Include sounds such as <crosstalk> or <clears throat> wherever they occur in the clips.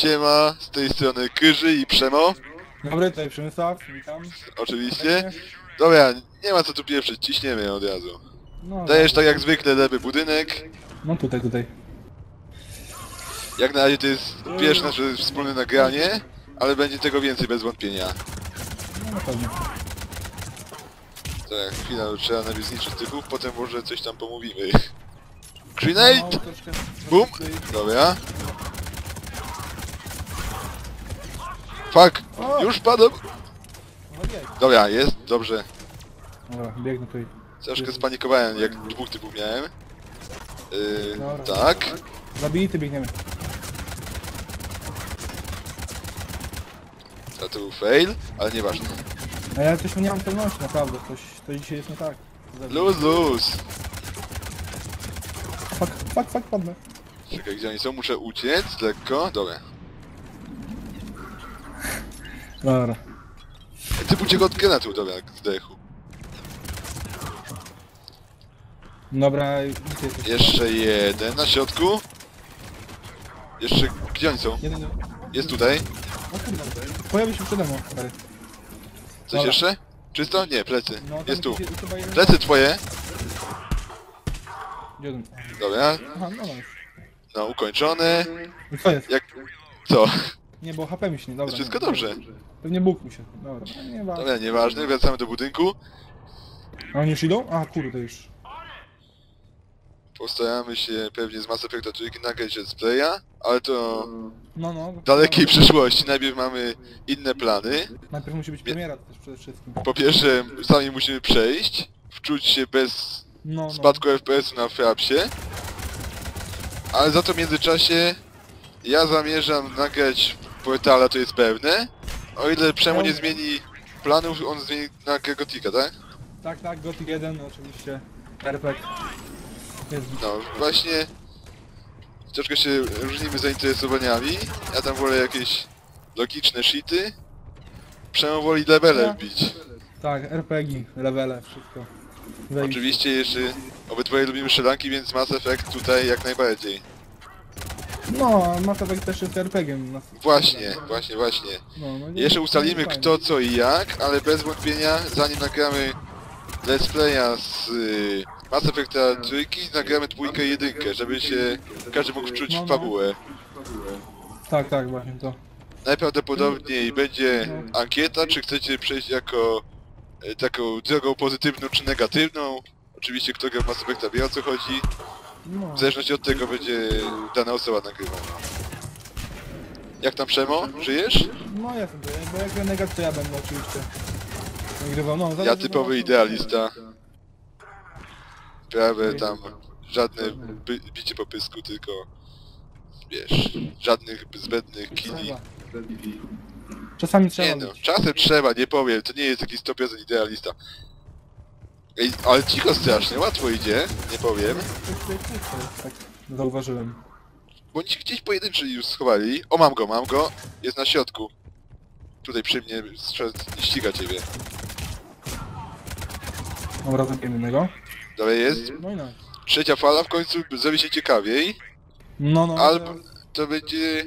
Siema, z tej strony Kyży i Przemo, Dobry, tutaj Przemysław, witam. oczywiście. Dobra, nie ma co tu pieprzyć, ciśniemy od razu. No, Dajesz tak jak zwykle lewy budynek. no tutaj, tutaj. Jak na razie to jest pierwsze nasze wspólne nagranie, ale będzie tego więcej bez wątpienia. No na pewno. Tak, chwila, trzeba najpierw zniszczyć typów, potem może coś tam pomówimy. No, Grenade! Bum! Dobra. Fuck! O! Już padł! No bieg. Dobra, jest, dobrze. Dobra, biegnę tutaj. Troszkę spanikowałem, jak dwóch typów miałem. Yy, Dobra. tak. Zabity biegniemy. A to był fail, ale nieważne. A ja też nie mam pewności, naprawdę. Coś, to dzisiaj jest nie tak. Luz, luz! Fuck, fuck, fuck, padnę. Czekaj, gdzie oni są? Muszę uciec, lekko. Dobra. Dobra. Typ uciekł od granatu, dobra, zdechł. Dobra, gdzie jesteś? Jeszcze jeden na środku. Jeszcze, gdzie oni są? Jeden, Jest tutaj. no kurde. Pojawi się przede mną, stary. Coś Dobra. jeszcze? Czysto? Nie, plecy. No, tam Jest tu. gdzieś- chyba jeden- Plecy twoje. Jeden. Dobra. Aha, no już. No, ukończone. I co jest? Jak... Co? Nie, bo HP mi się nie, dobra. Jest wszystko nie. dobrze. Pewnie Bóg mi się. Dobra, no, nie ważne. Dobra, nieważne, wracamy do budynku. A oni już idą? A kurde już. Postaramy się pewnie z Mass Effecta trójki nagrać z playa, ale to No, no. w dalekiej przyszłości. Najpierw mamy inne plany. Najpierw musi być premiera też przede wszystkim. Po pierwsze, sami musimy przejść, wczuć się bez No, no. spadku FPS-u na Frapsie. Ale za to w międzyczasie ja zamierzam nagrać portala, to jest pewne. O ile Przemo nie zmieni planów, on zmieni na Gregotika, tak? Tak, tak, Gothic 1 oczywiście. RPG. Jest. No, właśnie troszkę się różnimy zainteresowaniami. Ja tam wolę jakieś logiczne shity. Przemo woli levele No. wbić. Tak, RPG, levele, wszystko. Wejście. Oczywiście jeszcze obydwoje lubimy strzelanki, więc Mass Effect tutaj jak najbardziej. No, Mass Effect też jest RPG-iem. na- Właśnie, właśnie, właśnie. No, no, nie- Jeszcze ustalimy fajnie. kto, co i jak, ale bez wątpienia, zanim nagramy let's playa z y, Mass Effecta trójki, nagramy dwójkę i jedynkę, żeby się każdy mógł wczuć No, w no. fabułę. Tak, tak, właśnie to. Najprawdopodobniej będzie ankieta, czy chcecie przejść jako y, taką drogą pozytywną czy negatywną. Oczywiście kto gra w Mass Effecta wie o co chodzi. No. W zależności od tego będzie dana osoba nagrywana. Jak tam Przemo? Żyjesz? No jestem tutaj, bo jak renegat to ja będę oczywiście nagrywał. No, Ja typowy idealista. Prawie tam żadne by, bicie po pysku, tylko wiesz, żadnych zbędnych kili. Trzeba. Czasami trzeba Nie no, być. czasem trzeba, nie powiem, to nie jest jakiś 100% idealista. Ej, ale cicho strasznie, łatwo idzie, nie powiem. Tak, zauważyłem. Bo oni się gdzieś pojedynczy już schowali. O, mam go, mam go. Jest na środku. Tutaj przy mnie strzel- ściga ciebie. Dobra, zabiję jednego. Dobra, jest. No i no. Trzecia fala w końcu zrobi się ciekawiej. No, no. Albo to będzie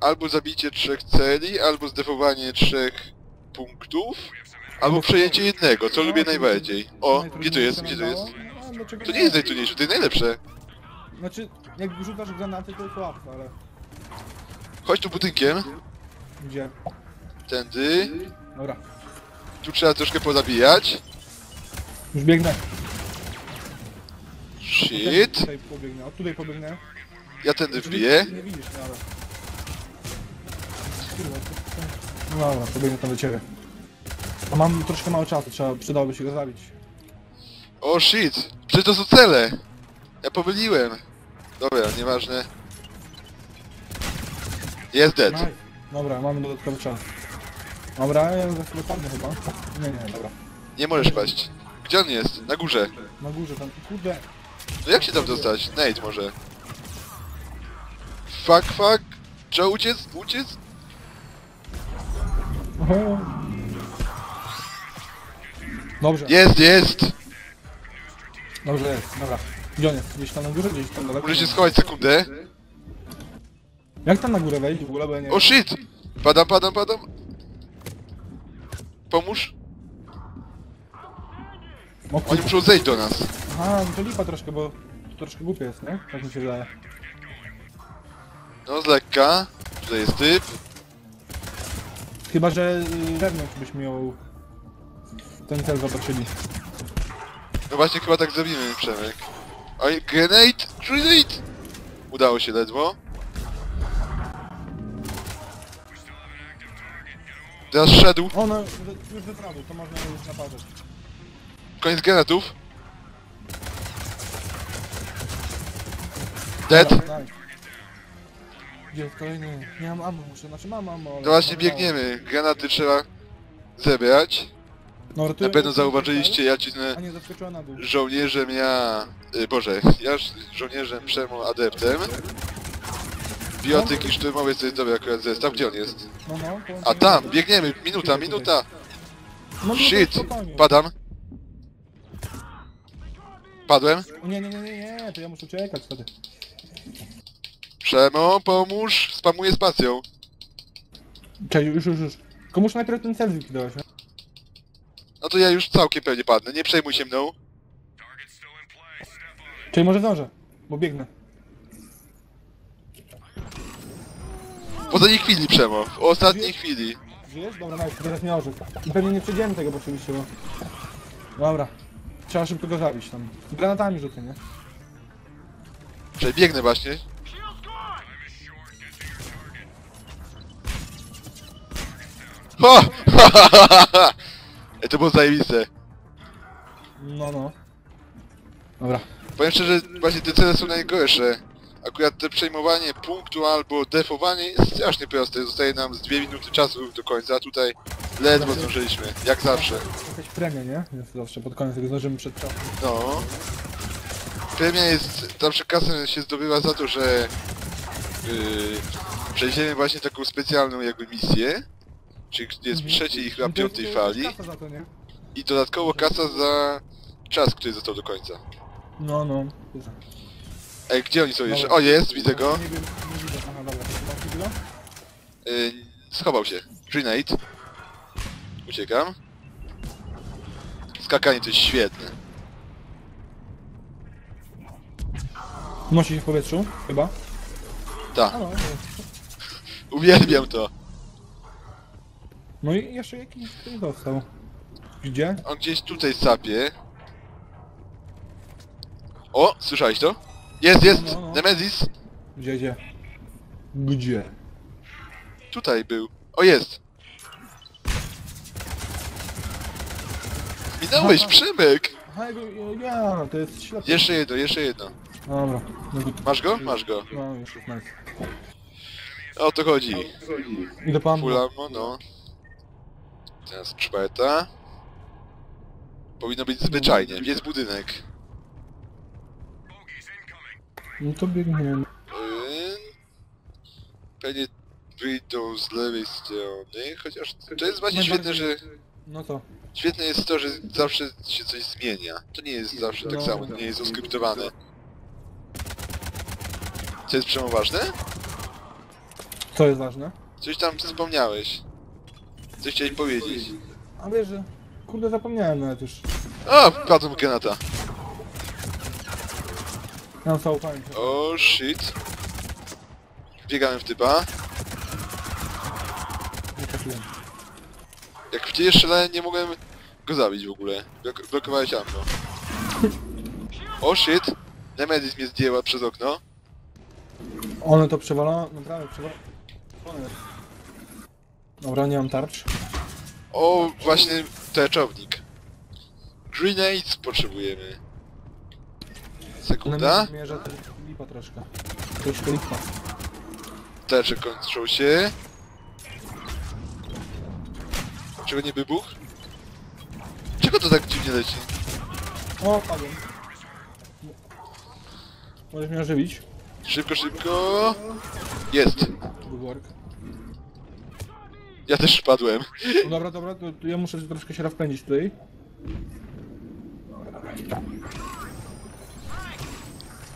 albo zabicie trzech celi, albo zdefowanie trzech punktów, albo przejęcie jednego, co No, lubię najbardziej. O, gdzie to jest, gdzie to jest? No, dlaczego To nie jest najtrudniejsze, to jest najlepsze. Znaczy, jak rzucasz granaty, to jest łatwe, ale... Chodź tu budynkiem, Gdzie? tędy. Dobra. Tu trzeba troszkę pozabijać. Już biegnę. Shit. Tutaj pobiegnę, o tutaj pobiegnę. Ja tędy wbiję. Nie widzisz, no ale... No dobra, pobiegnę tam do ciebie. A mam troszkę mało czasu, trzeba, przydałoby się go zabić. O shit, przecież to są cele. Ja pomyliłem. Dobra, nieważne. Jest dead. Nice. Dobra, mamy dodatkowy czas. Dobra, ja za chwilę padnę chyba. Nie, nie, dobra. Nie możesz paść. Gdzie on jest? Na górze. Na górze tam, kurde. No jak się tam dostać? Nate może. Fuck, fuck. Trzeba uciec, uciec. Oho. Dobrze, Jest, jest. dobrze jest, dobra. Gdzie on jest? Gdzieś tam na górze, gdzieś tam daleko? Muszę się schować sekundę. Jak tam na górę wejść w ogóle, bo ja nie O shit! Padam, padam, padam. Pomóż. O Oni kurwa. muszą zejść do nas. Aha, no to lipa troszkę, bo to troszkę głupie jest, nie? Tak mi się wydaje. No z lekka. Tutaj jest typ. Chyba, że y, wewnątrz byśmy ją... ten cel zobaczyli. No właśnie chyba tak zrobimy, Przemek. Oj, grenade! Grenade! Udało się ledwo. Teraz szedł. O, no, już wyprawy, to można już naparzać. Koniec granatów. Dead. Dobra, nice. Gdzie jest kolejny? Nie mam ammo, muszę, znaczy mam ammo, ale... No właśnie biegniemy. Granaty trzeba zebrać. Tu Na pewno zauważyliście, ja cisnę A nie, zaskoczyła na dół. żołnierzem ja... y, Boże, ja ż- żołnierzem przemo adeptem. Biotyk i szturmowiec to jest dobry akurat zestaw. Gdzie on jest? No, no, A tam, biegniemy, minuta, minuta. No, no, Shit, spokojnie. padam. Padłem. Nie, nie, nie, nie, nie, to ja muszę uciekać wtedy. Przemo, pomóż, spamuję spacją. Cześć, już, już, już. Komuś najpierw ten cel zlikwidować, nie? No to ja już całkiem pewnie padnę, nie przejmuj się mną. Czyli może zdążę, bo biegnę. W ostatniej chwili, Przemo, w ostatniej chwili. Żyjesz? Dobra, nice, teraz nie orzekł. I pewnie nie przejdziemy tego, bo oczywiście, bo... Dobra. Trzeba szybko go zabić tam. Granatami rzucę, nie? Czyli biegnę właśnie. Ha! <laughs> To było zajebiste. No, no. Dobra. Powiem szczerze, właśnie te cele są najgorsze. Akurat te przejmowanie punktu albo defowanie jest strasznie proste. Zostaje nam z dwie minuty czasu do końca, a tutaj ledwo zdążyliśmy, jak zawsze. Jakaś premia, nie? Więc zawsze pod koniec, jak zdążymy przed czasem. No. Premia jest, zawsze kasę się zdobywa za to, że yy, przejdziemy właśnie taką specjalną jakby misję, czyli jest w trzeciej i chyba I to jest- piątej to jest fali kasa za to, nie? i dodatkowo kasa za czas, który został do końca. No, no. Ej, gdzie oni są jeszcze? O, jest, widzę go. Nie wiem, nie widzę. Aha, dobra. to chyba chwilę. Yy, schował się. Grenade. Uciekam. Skakanie to jest świetne. Unosi się w powietrzu, chyba. Tak, no, uwielbiam to. No i jeszcze jakiś ktoś dostał. Gdzie? On gdzieś tutaj sapie. O, słyszałeś to? Jest, jest! No, no. Nemesis! Gdzie, gdzie? Gdzie? Tutaj był. O, jest! Minąłeś, Aha. Przemek! Aha, ja, to jest ślepy. Jeszcze jedno, jeszcze jedno. Dobra. No, to- Masz go? Masz go. no już jest nice. O to chodzi. Idę pan. Full ammo, no. Teraz czwarta. Powinno być zwyczajnie. Jest budynek. No to biegniemy. Pewnie wyjdą z lewej strony, chociaż to jest właśnie świetne, że No to. świetne jest to, że zawsze się coś zmienia. To nie jest zawsze tak No. samo, to nie jest oskryptowane. Co jest przemo ważne? Co jest ważne? Coś tam wspomniałeś. Coś chciałeś powiedzieć. A wiesz, że... Kurde, zapomniałem nawet już. O, wpadł granata. Ja mam pamięć. O, shit. Biegałem w typa. Nie trafiłem. Jak w ciebie strzelałem, nie mogłem go zabić w ogóle. Blok blokowałeś ammo. O shit! Nemesis mnie zdjęła przez okno. One to przewalą, naprawdę przewalą. Dobra, nie mam tarcz. O, właśnie teczownik. Grenades potrzebujemy. Sekunda. Mierza lipa troszkę. Troszkę lipa. Tecze kończą się. Czego nie wybuch? Czego to tak dziwnie leci? O, padłem. Możesz mnie ożywić? Szybko, szybko. Jest. Good work. Ja też padłem. No dobra, dobra, to, to ja muszę troszkę się rozpędzić tutaj.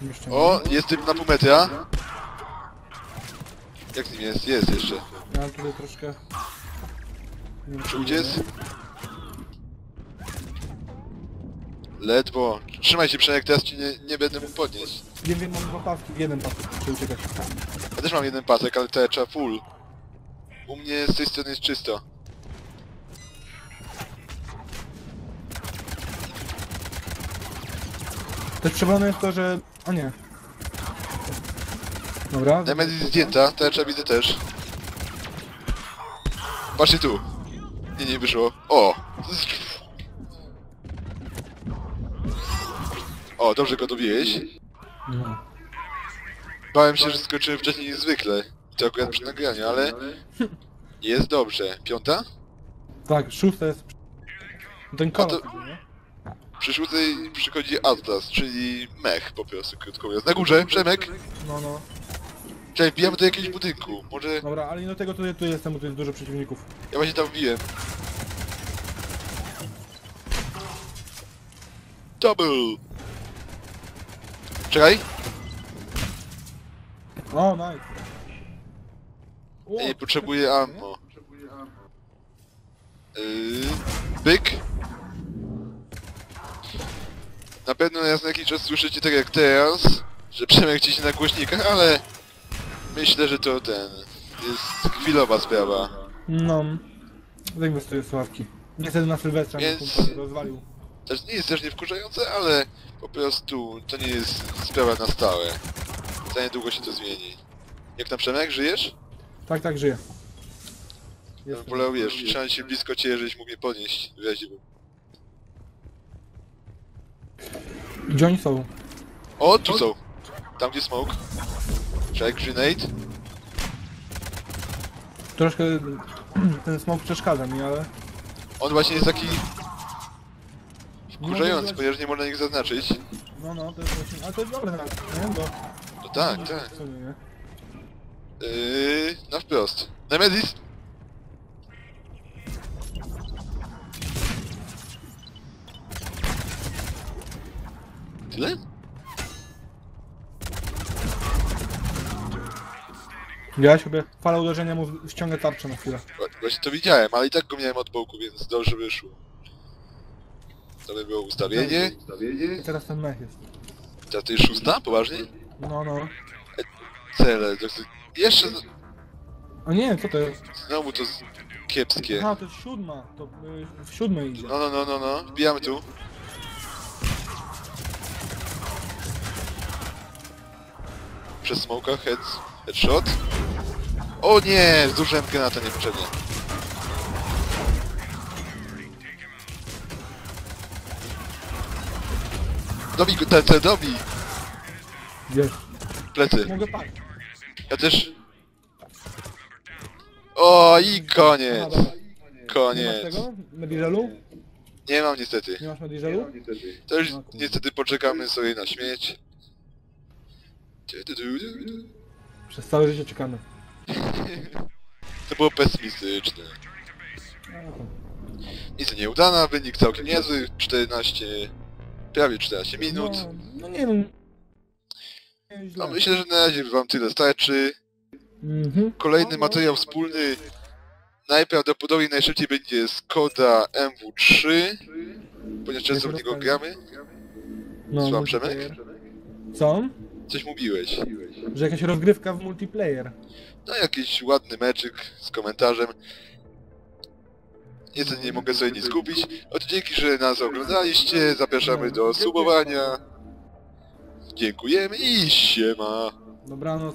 Jeszcze O, jest typ na pół metra. Jak z nim jest? Jest jeszcze. Ja mam tutaj troszkę... Nie wiem, Czy co uciec? Ledwo. Trzymaj się Przemek, teraz ci nie, nie będę mógł podnieść. Wiem, wiem, mam dwa paski, jeden pasek, uciekać. Ja też mam jeden pasek, ale to trzeba full. U mnie z tej strony jest czysto. Też przewalone jest to, że... O nie. Dobra. Nemesis zdjęta, tarcza widzę też. Patrzcie tu. Nie, nie wyszło. O! O, dobrze go dobiłeś. No. Bałem się, że skończyłem wcześniej niż zwykle. To akurat przy nagraniu, ale... <laughs> Jest dobrze. Piąta? Tak, szóste jest... Ten kolor, to- nie? Przy szóstej przychodzi Atlas, czyli mech po prostu, krótko mówiąc. Na górze, Przemek! No, no. Czekaj, wbijamy do jakiegoś budynku. Może... Dobra, ale do tego tu, tu jestem, bo tu jest dużo przeciwników. Ja właśnie tam wbiłem. Double! Czekaj, O, nice. Nie potrzebuję ammo. Yy, byk. Na pewno raz na jakiś czas słyszycie tak jak teraz, że Przemek ci się na głośnikach, ale myślę, że to ten jest chwilowa sprawa. No. Zainwestuję w sławki. Niestety na Sylwestra mnie Więc- kumpel rozwalił. Też nie jest też nie wkurzające, ale po prostu to nie jest sprawa na stałe. Za niedługo się to zmieni. Jak tam Przemek, żyjesz? Tak, tak, żyję. Bym wolał, wiesz, się blisko ciebie, żebyś mógł mnie podnieść. W bo... Gdzie oni są? O, tu są! Tam gdzie smoke. Check grenade. Troszkę <clears throat> ten smok przeszkadza mi, ale... On właśnie jest taki Nie wkurzający, mogę ponieważ nie można ich zaznaczyć. No, no, to jest właśnie... Ale to jest dobre nawet, nie? Bo... No tak, tak. Yy, na wprost. Nemesis! Tyle? Ja sobie fala uderzenia mu ściągę tarczę na chwilę. Wła- Właśnie to widziałem, ale i tak go miałem od boku, więc dobrze wyszło. To by było ustawienie. I teraz ten mech jest. Ta to jest szósta? Poważnie? No, no. Cele. to jest- Jeszcze O nie, co to jest? znowu to z- kiepskie. Aha, to jest siódma. To y, w siódmej idzie. No, no, no, no, no. Wbijamy tu. Przez smoka, head, headshot. O nie! Zużyłem granata niepotrzebnie. Dobij go, te, te, dobij! Wiesz. Plecy. Mogę paść. Ja też... O i Aha, koniec! dobra. Nie masz Koniec. tego? Nie mam niestety. Nie masz mediżelu? To już No kurde. niestety poczekamy sobie na śmieć. Przez całe życie czekamy. <laughs> To było pesymistyczne. No, to- Nic nieudana, wynik całkiem niezły. 14... Prawie 14 minut. No, no nie wiem. Nie źle. No myślę, że na razie wam tyle starczy. Mhm. Kolejny materiał wspólny najprawdopodobniej najszybciej będzie Skoda MW3, ponieważ często w niego gramy. No, Słucham, Przemek? multiplayer. Co? Coś mówiłeś. Że jakaś rozgrywka w multiplayer. No jakiś ładny meczyk z komentarzem. Niestety nie mogę sobie nic kupić. No to dzięki, że nas oglądaliście. Zapraszamy do subowania. Dziękujemy i siema. Dobranoc.